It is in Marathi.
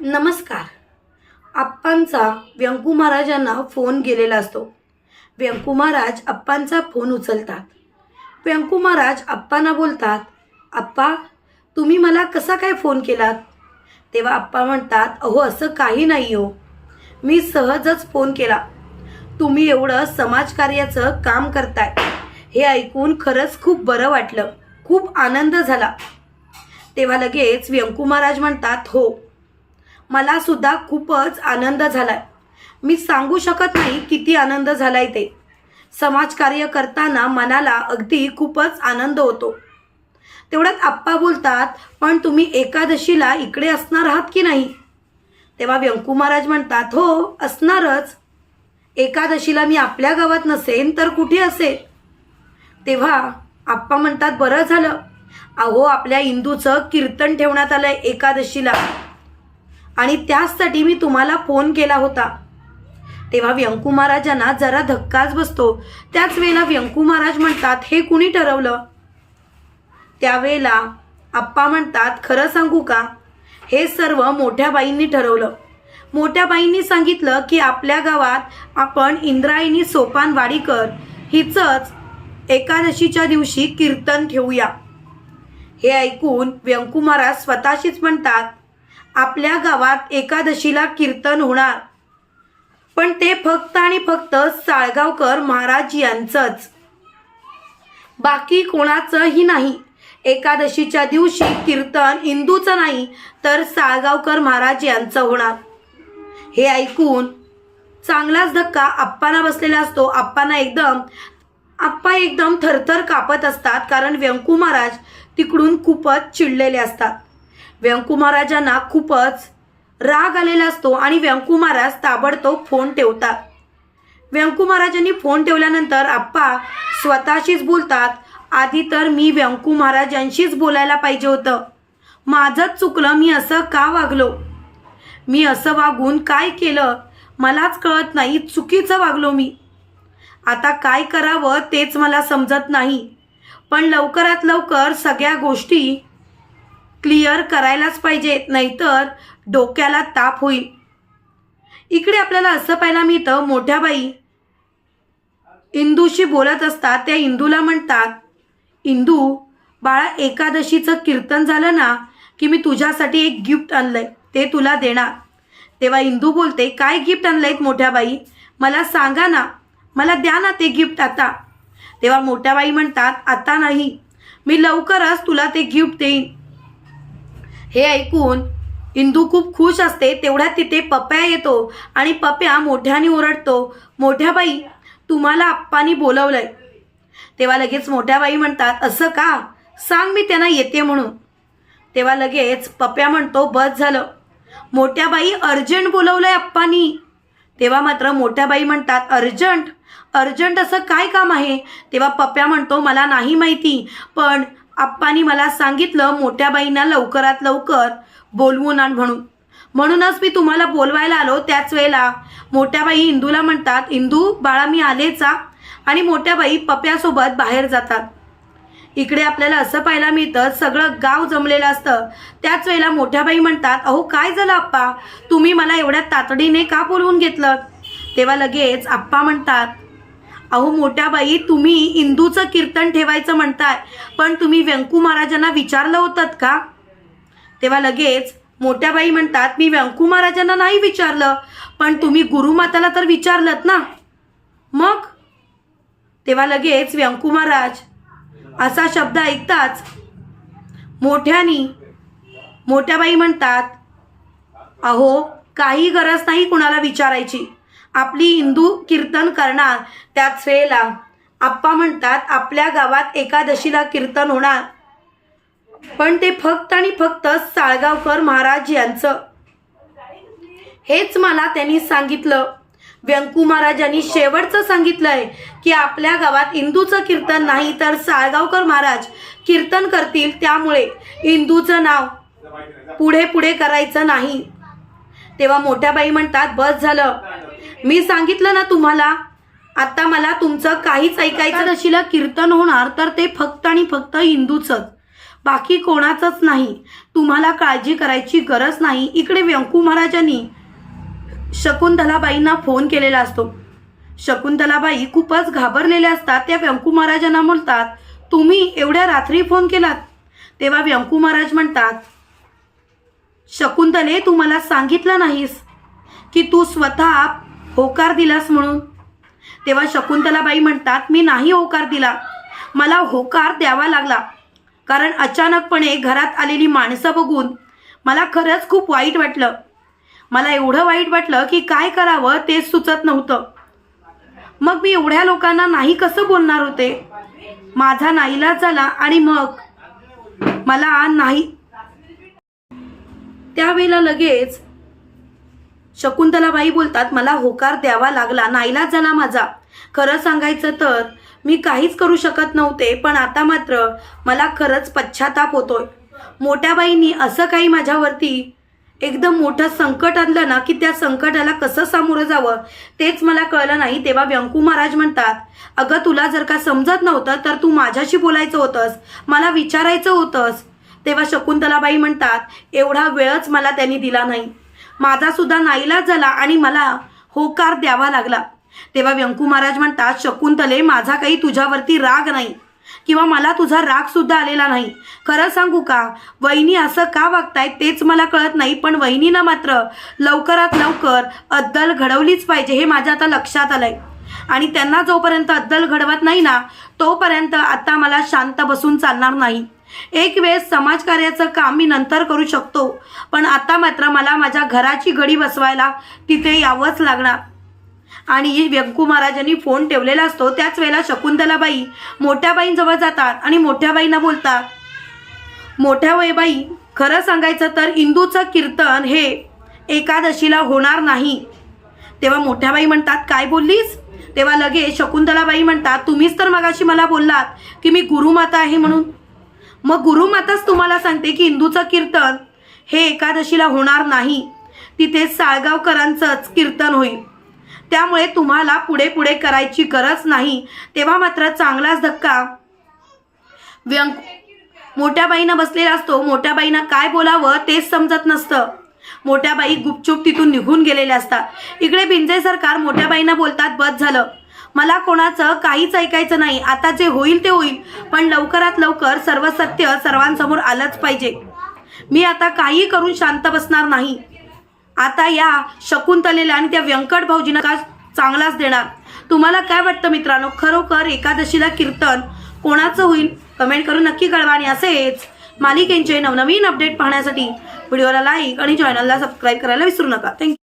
नमस्कार. आप्पांचा व्यंकू महाराजांना फोन गेलेला असतो. व्यंकू महाराज आप्पांचा फोन उचलतात. व्यंकू महाराज आप्पांना बोलतात आप्पा तुम्ही मला कसा काय फोन केलात? तेव्हा आप्पा म्हणतात अहो असं काही नाही हो. मी सहजच फोन केला. तुम्ही एवढं समाजकार्याचं काम करताय. हे ऐकून खरंच खूप बरं वाटलं. खूप आनंद झाला. तेव्हा लगेच व्यंकू महाराज म्हणतात हो मला सुद्धा खूपच आनंद झालाय. मी सांगू शकत नाही किती आनंद झालाय ते. समाजकार्य करताना मनाला अगदी खूपच आनंद होतो. तेवढ्यात आप्पा बोलतात पण तुम्ही एकादशीला इकडे असणार आहात की नाही? तेव्हा व्यंकू महाराज म्हणतात हो असणारच. एकादशीला मी आपल्या गावात नसेन तर कुठे असेल? तेव्हा आप्पा म्हणतात बरं झालं. अहो आपल्या इंदूचं कीर्तन ठेवण्यात आलंय एकादशीला. आणि त्याचसाठी मी तुम्हाला फोन केला होता. तेव्हा व्यंकू महाराजांना जरा धक्काच बसतो. त्याच वेळेला व्यंकू महाराज म्हणतात हे कुणी ठरवलं? त्यावेळेला आप्पा म्हणतात खरं सांगू का? हे सर्व मोठ्या बाईंनी ठरवलं. मोठ्या बाईंनी सांगितलं की आपल्या गावात आपण इंद्रायणी सोपान वाडीकर हिचंच एकादशीच्या दिवशी कीर्तन ठेवूया. हे ऐकून व्यंकू महाराज स्वतःशीच म्हणतात आपल्या गावात एकादशीला कीर्तन होणार. पण ते फक्त आणि फक्त साळगावकर महाराज यांचंच. बाकी कोणाचंही नाही. एकादशीच्या दिवशी कीर्तन इंदूचं नाही तर साळगावकर महाराज यांचं होणार. हे ऐकून चांगलाच धक्का आप्पांना बसलेला असतो. आप्पांना एकदम आप्पा एकदम थरथर कापत असतात कारण व्यंकू महाराज तिकडून खूपच चिडलेले असतात. व्यंकू महाराजांना खूपच राग आलेला असतो आणि व्यंकू महाराज ताबडतोब फोन ठेवतात. व्यंकू महाराजांनी फोन ठेवल्यानंतर आप्पा स्वतःशीच बोलतात. आधी तर मी व्यंकू महाराजांशीच बोलायला पाहिजे होतं. माझंच चुकलं मी असं का वागलो? मी असं वागून काय केलं? मलाच कळत नाही चुकीचं वागलो मी. आता काय करावं तेच मला समजत नाही. पण लवकरात लवकर सगळ्या गोष्टी क्लिअर करायलाच पाहिजेत नाहीतर डोक्याला ताप होईल. इकडे आपल्याला असं पाहायला मिळतं मोठ्या बाई इंदूशी बोलत असतात त्या इंदूला म्हणतात इंदू बाळा एकादशीचं कीर्तन झालं ना की मी तुझ्यासाठी एक गिफ्ट आणलंय ते तुला देणार. तेव्हा इंदू बोलते काय गिफ्ट आणलंय मोठ्या बाई? मला सांगा ना मला द्या ना ते गिफ्ट आता. तेव्हा मोठ्या बाई म्हणतात आता नाही मी लवकरच तुला ते गिफ्ट देईन. हे ऐकून इंदू खूप खुश असते तेवढ्यात तिथे पप्या येतो आणि पप्या मोठ्याने ओरडतो मोठ्या बाई तुम्हाला आप्पानी बोलवलंय. तेव्हा लगेच मोठ्या बाई म्हणतात असं का? सांग मी त्यांना येते म्हणून. तेव्हा लगेच पप्या म्हणतो बस झालं. मोठ्या बाई अर्जंट बोलवलंय आप्पानी. तेव्हा मात्र मोठ्या बाई म्हणतात अर्जंट? अर्जंट असं काय काम आहे? तेव्हा पप्या म्हणतो मला नाही माहिती पण आप्पानी मला सांगितलं मोठ्या बाईंना लवकरात लवकर बोलवून आण म्हणून. म्हणूनच मी तुम्हाला बोलवायला आलो त्याच वेळेला. मोठ्या बाई इंदूला म्हणतात इंदू बाळा मी आलेचा आणि मोठ्या बाई पप्यासोबत बाहेर जातात. इकडे आपल्याला असं पाहायला मिळतं सगळं गाव जमलेलं असतं. त्याच वेळेला मोठ्या बाई म्हणतात अहो काय झालं आप्पा? तुम्ही मला एवढ्या तातडीने का बोलवून घेतलं? तेव्हा लगेच आप्पा म्हणतात अहो मोठ्या बाई तुम्ही इंदूचं कीर्तन ठेवायचं म्हणताय पण तुम्ही व्यंकू महाराजांना विचारलं होतं का? तेव्हा लगेच मोठ्या बाई म्हणतात मी व्यंकू महाराजांना नाही विचारलं पण तुम्ही गुरुमाताला तर विचारलं ना. मग? तेव्हा लगेच व्यंकू महाराज असा शब्द ऐकताच मोठ्यानी मोठ्या बाई म्हणतात अहो काही गरज नाही कुणाला विचारायची. आपली हिंदू कीर्तन करणार. त्याच वेळेला आप्पा म्हणतात आपल्या गावात एकादशीला कीर्तन होणार. पण ते फक्त आणि फक्त साळगावकर महाराज यांचं. हेच मला त्यांनी सांगितलं. व्यंकू महाराजांनी शेवटचं सांगितलंय की आपल्या गावात इंदूचं कीर्तन नाही तर साळगावकर महाराज कीर्तन करतील त्यामुळे इंदूचं नाव पुढे पुढे करायचं नाही. तेव्हा मोठ्या बाई म्हणतात बस झालं. मी सांगितलं ना तुम्हाला आता मला तुमचं काहीच ऐकायचं दशीला कीर्तन होणार तर ते फक्त आणि फक्त हिंदूचंच. बाकी कोणाचंच नाही. तुम्हाला काळजी करायची गरज नाही. इकडे व्यंकू महाराजांनी शकुंतलाबाईंना फोन केलेला असतो. शकुंतलाबाई खूपच घाबरलेल्या असतात. त्या व्यंकू महाराजांना म्हणतात तुम्ही एवढ्या रात्री फोन केलात. तेव्हा व्यंकू महाराज म्हणतात शकुंतले तू मला सांगितलं नाहीस की तू स्वतः होकार दिलास म्हणून. तेव्हा शकुंतलाबाई म्हणतात मी नाही होकार दिला. मला होकार द्यावा लागला. कारण अचानकपणे घरात आलेली माणसं बघून मला खरंच खूप वाईट वाटलं. मला एवढं वाईट वाटलं की काय करावं तेच सुचत नव्हतं. मग मी एवढ्या लोकांना नाही कसं बोलणार होते? माझा नाईलाज झाला आणि मग मला नाही. त्यावेळेला लगेच शकुंतलाबाई बोलतात मला होकार द्यावा लागला नाईलाज झाला माझा. खरं सांगायचं तर मी काहीच करू शकत नव्हते पण आता मात्र मला खरंच पश्चाताप होतोय. मोठ्याबाईंनी असं काही माझ्यावरती एकदम मोठं संकट आणलं ना की त्या संकटाला कसं सामोरं जावं तेच मला कळलं नाही. तेव्हा व्यंकू महाराज म्हणतात अगं तुला जर का समजत नव्हतं तर तू माझ्याशी बोलायचं होतंस मला विचारायचं होतंस. तेव्हा शकुंतलाबाई म्हणतात एवढा वेळच मला त्यांनी दिला नाही. माझा सुद्धा नाईलाज झाला आणि मला होकार द्यावा लागला. तेव्हा व्यंकू महाराज म्हणतात शकुंतले माझा काही तुझ्यावरती राग नाही किंवा मला तुझा राग सुद्धा आलेला नाही. खरं सांगू का? वहिनी असं का वागतायत तेच मला कळत नाही पण वहिनीनं मात्र लवकरात लवकर अद्दल घडवलीच पाहिजे हे माझ्या आता लक्षात आलंय. आणि त्यांना जोपर्यंत अद्दल घडवत नाही ना तोपर्यंत आता मला शांत बसून चालणार नाही. एक वेळेस समाजकार्याचं काम मी नंतर करू शकतो. पण आता मात्र मला माझ्या घराची घडी बसवायला तिथे यावंच लागणार. आणि व्यंकू महाराजांनी फोन ठेवलेला असतो. त्याच वेळेला शकुंतलाबाई मोठ्या बाईंजवळ जातात आणि मोठ्या बाईंना बोलतात. मोठ्या वयबाई खरं सांगायचं तर इंदूचं कीर्तन हे एकादशीला होणार नाही. तेव्हा मोठ्या बाई म्हणतात काय बोललीस? तेव्हा लगेच शकुंतलाबाई म्हणतात तुम्हीच तर मगाशी मला बोललात की मी गुरुमाता आहे म्हणून. मग गुरुमाताच तुम्हाला सांगते की हिंदूचं कीर्तन हे एकादशीला होणार नाही. तिथे साळगावकरांचंच कीर्तन होईल. त्यामुळे तुम्हाला पुढे पुढे करायची गरज नाही. तेव्हा मात्र चांगलाच धक्का. व्यंक मोठ्या बाईनं बसलेला असतो. मोठ्या बाईनं काय बोलावं तेच समजत नसतं. मोठ्या बाई गुपचूप तिथून निघून गेलेल्या असतात. इकडे बिंजे सरकार मोठ्या बाईंना बोलतात बस झालं. मला कोणाचं काहीच ऐकायचं नाही. आता जे होईल ते होईल. पण लवकरात लवकर सर्व सत्य सर्वांसमोर आलंच पाहिजे. मी आता काही करून शांत बसणार नाही. आता या शकुंतलेला आणि त्या व्यंकट भाऊजीनं का चांगलाच देणार? तुम्हाला काय वाटतं मित्रांनो? खरोखर एकादशीला कीर्तन कोणाचं होईल? कमेंट करून नक्की कळवा आणि असेच मालिकेंचे नवनवीन अपडेट पाहण्यासाठी व्हिडिओला लाईक आणि चॅनलला सबस्क्राईब करायला विसरू नका. थँक्यू